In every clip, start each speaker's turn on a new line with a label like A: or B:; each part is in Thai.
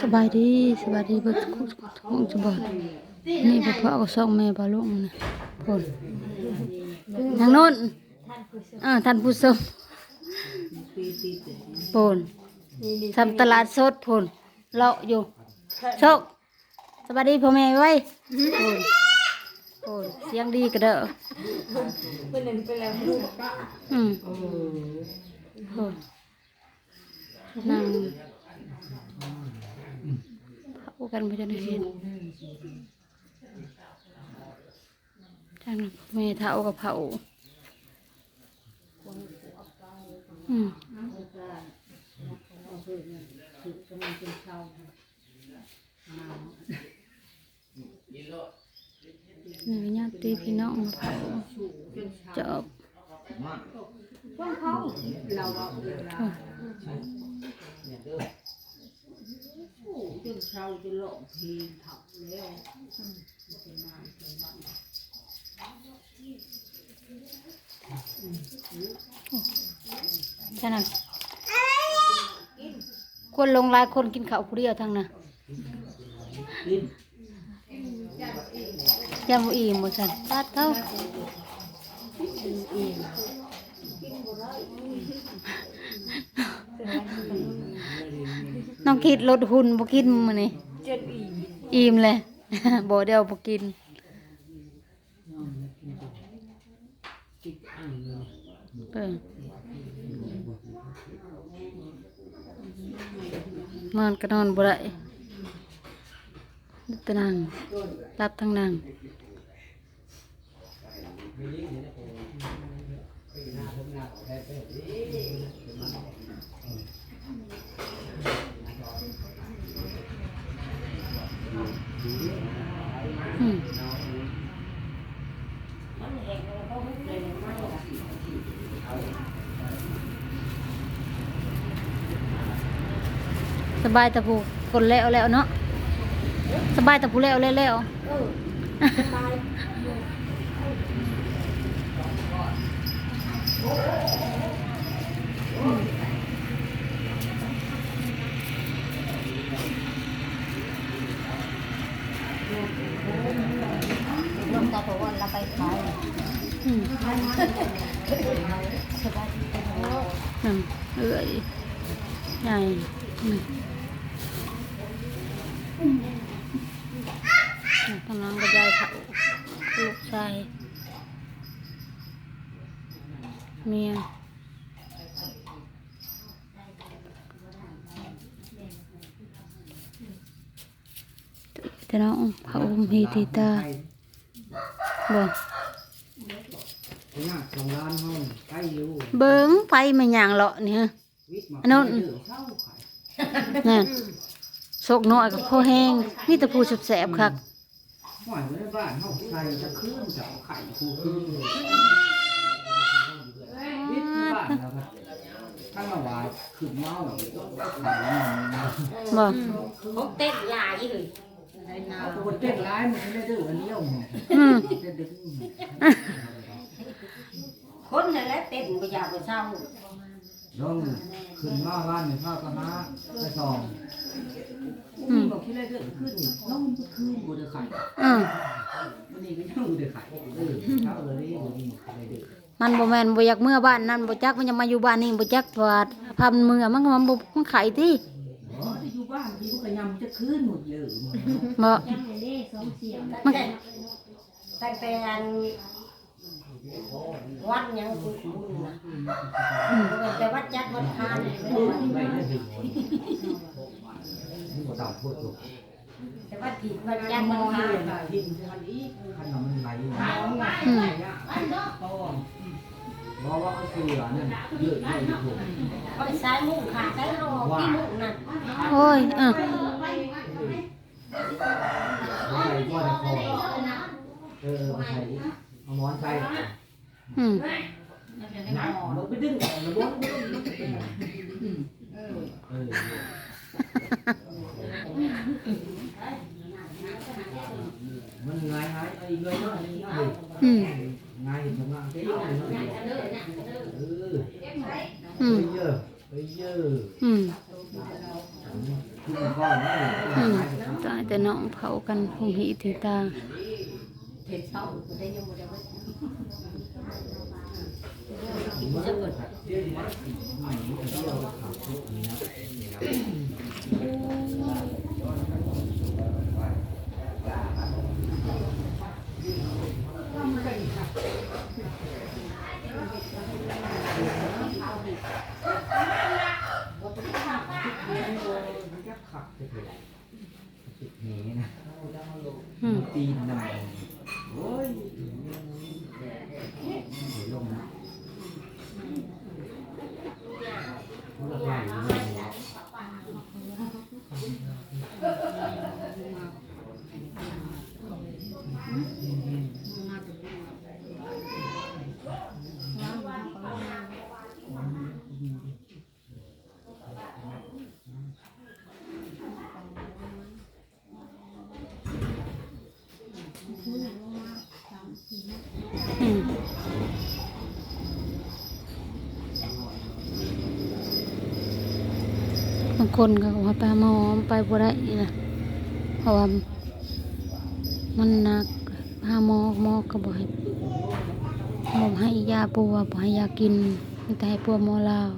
A: สบายดีสบายดีบิดทุกทุกสบายนี่พ่อพ่อก็ส่งแม่ปลาลูกนะคนทางโน้นอ่าท่านผู้ชมปนทำตลาดสดพนเลาะอยู่โชคสบายดีพ่อแม่ไว้ปนปนเสียงดีกระเด้ออืมป นนั่งเผากันไปจนเห็นทางแม่เท้ากับเผาอืมนี่ญาติพี่น้องมาเผาจ อบอะฉะนั้นคนลงลายคนกินข้าวผู้เดียวทั้งนั้นยังบ่อิ่มบ่ซั่นตัดเขา น้องคิดลดหุ่นบ่กินมื้อนี้อิ่มเลย บ่เดียวบ่กินเออนอนก็นอนบ่ได้ตะนั่งรับทั้งนั่ง บายแตะผูคนแล้วแล้วเนาะสบายแตะผูแล้วแล้วแล้วอืมนั่นเอ้ยใหญ่นี่ กำลังกระจายเผาลูกชายเมียแต่น้องเผามีตีตาบ่
B: เนี่ยสองล้านห้องใกล้อยู่
A: เบิ้งไฟมันย่างเลาะนี่ฮะ
B: วิทย์มา
A: อันนั้น
B: เดือเช่าขาย
A: นั่น โศกน้อยกับข้อแห้งนี่แต่ผู้แสบๆคัก
B: หอยไว้ในบ้านห้องใส่จะขึ้นจะเอาไข่คูขึ้นวิทย์ในบ้านแล้วครับข้างละวายขึ้นเมาขายมัน
A: บ่
C: ผมเต้นยาอีหึ
B: เอาคนเต้นร้ายมันไม่ได้ดื้ออันเลี้ยว
A: อืม
B: เต้นดึง
C: คนนั่นแหละเต้นบ่อยากบ่เศร้า
B: ลองขึ้นมาบ้านหนึ่งข้าวกะมาไปสอง
A: อืม
B: บอกที่ไรเดือขึ้นนี่น้องมันขึ้นกูจะไข่
A: อืม
B: วันนี้ก็ยังกูจะไข่เออเช้าเลยนี่วันนี้อะไรเดือ
A: มันบ่แม่นบ่อยากเมื่อบ้านนั่นบ่จักมันจะมาอยู่บ้านนี่บ่จักว่าพามันเมื่อมันก็มันบ่มันไข่ติ
B: อ๋อที่อยู่บ้านที่พวกกระยำจะขึ้นหมดเลยหมด
A: บ่
C: ตั้งแต่ตั้งแต่อัน วัดหยังคุณบุญนะแต่วัดจัดวัดทานนี่
B: ไม่ได้ถึงนี่ก็ตามพูดถูก
C: แต่วัดผิดวัดจัด
B: ม
C: วั
B: อ
C: ด
B: ง
C: ทา
B: เห็
C: น
B: นหินมันอีกขนมมันไหลมองไง
A: อืม
B: บอกว่าเขาเสือนั่นเยอะเลยถูก
C: เอาไปสายมุ้งขาดสายรอที่มุ้งนั่น
A: โอ้ยเออ
B: ใส่ก้อนคอเออใส่ เอาหมนใส่
A: อืม
B: มันไปดึงออกแล้วบ้วนเออมันง่ายง่ายไอ้เงยน้อยนี่ง่าย
A: อืม
B: ง่ายสำนักเจ๊น้อเออ
A: อืม
B: ไปเยอะไปเยอะ
A: อืม
B: ก้อนนี่
A: อืมตายแต่น้องเผากันหงหีถือตา
C: เห็ดเช้าได้ยังบ่ได้ว่า
B: จะเกิดเรื่องมันสีใหม่เที่ยวขับรถนี่นะขับไปเลยติดหนีนะ
A: อืม
B: ตีนนำโอ้ยเดี๋ยวลงนะ
A: Yeah. บางคนก็ว่าไปหาหมอไปบ่ได้นี่นะเพราะว่ามันหนักหาหมอหมอก็บ่ให้หมอให้ยาปัวบ่ให้ยากินมีแต่ให้ปัวหมอลาว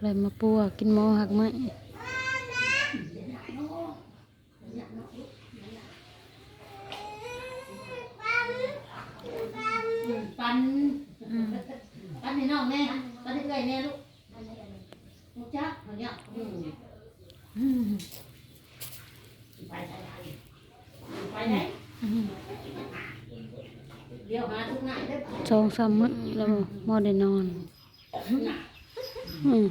A: เลยมาปัวกินหมอหักไหม
C: ปันปันให้น้องแน่ปันให้เอื้อยแน่ลูกลูกจ๊ะเขาเนี่ยอืมไปไหนไปไหน
A: อืม
C: เดี๋ยวหาทุกไหนได้อ
A: สองสามมื้อแล้วหมอได้นอน อืม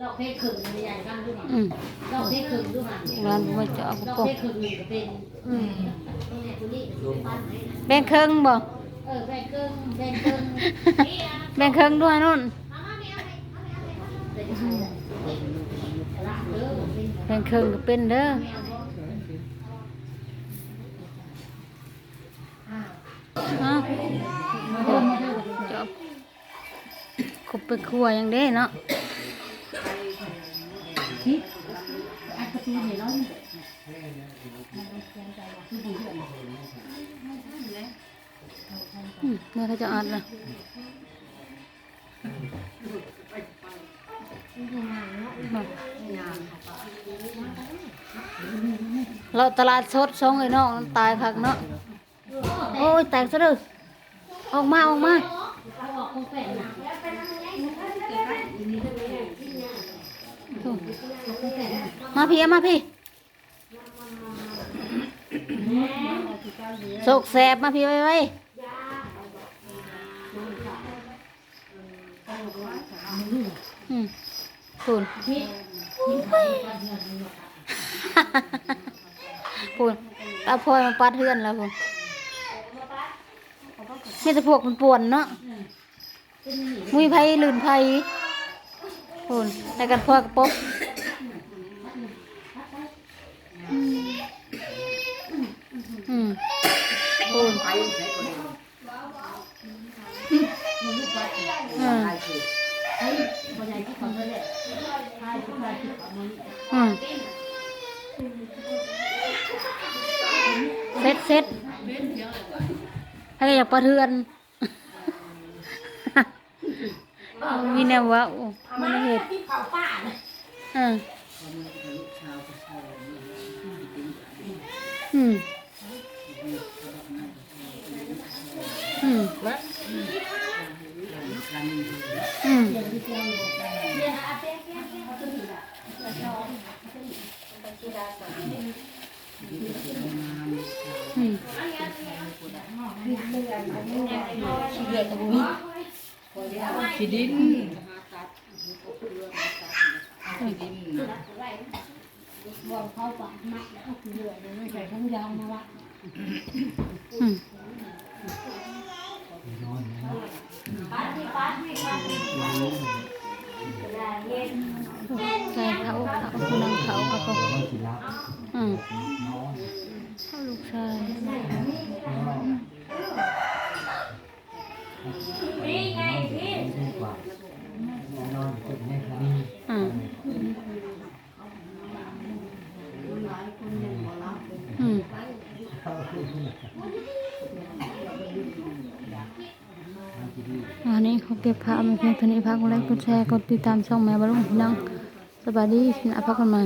C: ลอกเพชรขึงมันใหญ่กันด้วยมั้ง
A: อืม
C: ลอกเพชรขึงด้วยมั้ง
A: ร้านบ่ว่าจะเอา
C: ลอก
A: ปก
C: เพชรขึงนี่ก็เป็นอืมตรงนี้ตัวนี้เป็นปันไหนนะ
A: แบ่งครึ่งบ่
C: เออแบ่งครึ่งแบ่งครึ่ง
A: แบ่งครึ่งด้วยนู่น
C: เป็นใครล่ะละเด้อเป็น
A: แบ่งครึ่งก็เป็นเด้อ
C: อ้าว
A: ฮะจบคบไปครัวย่างเด้เนาะ
C: เนี่
A: ยเขาจะอัดละเราตลาดสดสองไอ้น้องตายคักเนาะ โอ้ยแตกซะเด้ออกมาออกมา
C: ออ
A: มาพี่มาพี่โศกแสบมาพี่ไว้ไว้อืมคุณ
C: พี่
A: คุณตาพลอยมาปัดเฮือนแล้วพูน คุณนี่จะพวกมันป่วนเนาะมุยไผลื่นไผ่คุณแต่กันพวกปบอืม
B: ปุ่น
C: ที่เขามา
A: อืมเซ็ตเซ็ต อะไรอยากประเทือนมีแนวว่าโอ้ไม่เห็
C: น
A: อืมอืมอืม อืม
D: ขี้ดิน
C: บอกเขาปากมัดแล้วเหลือเลยไม่ใส่ทั้งยางมาละ
A: ใส่เขาเขาคุณนังเขาเขาเถ้า
B: ลู
A: กชาย
B: นี่ไงพี่อืมอืม
A: วันนี้เขาเก็บภาพมาเพียงเท่านี้พัะกดไลค์กดแชร์กดติดตามช่องแม่บารุงพี่น้องสบายดีสินะพักกันใหม่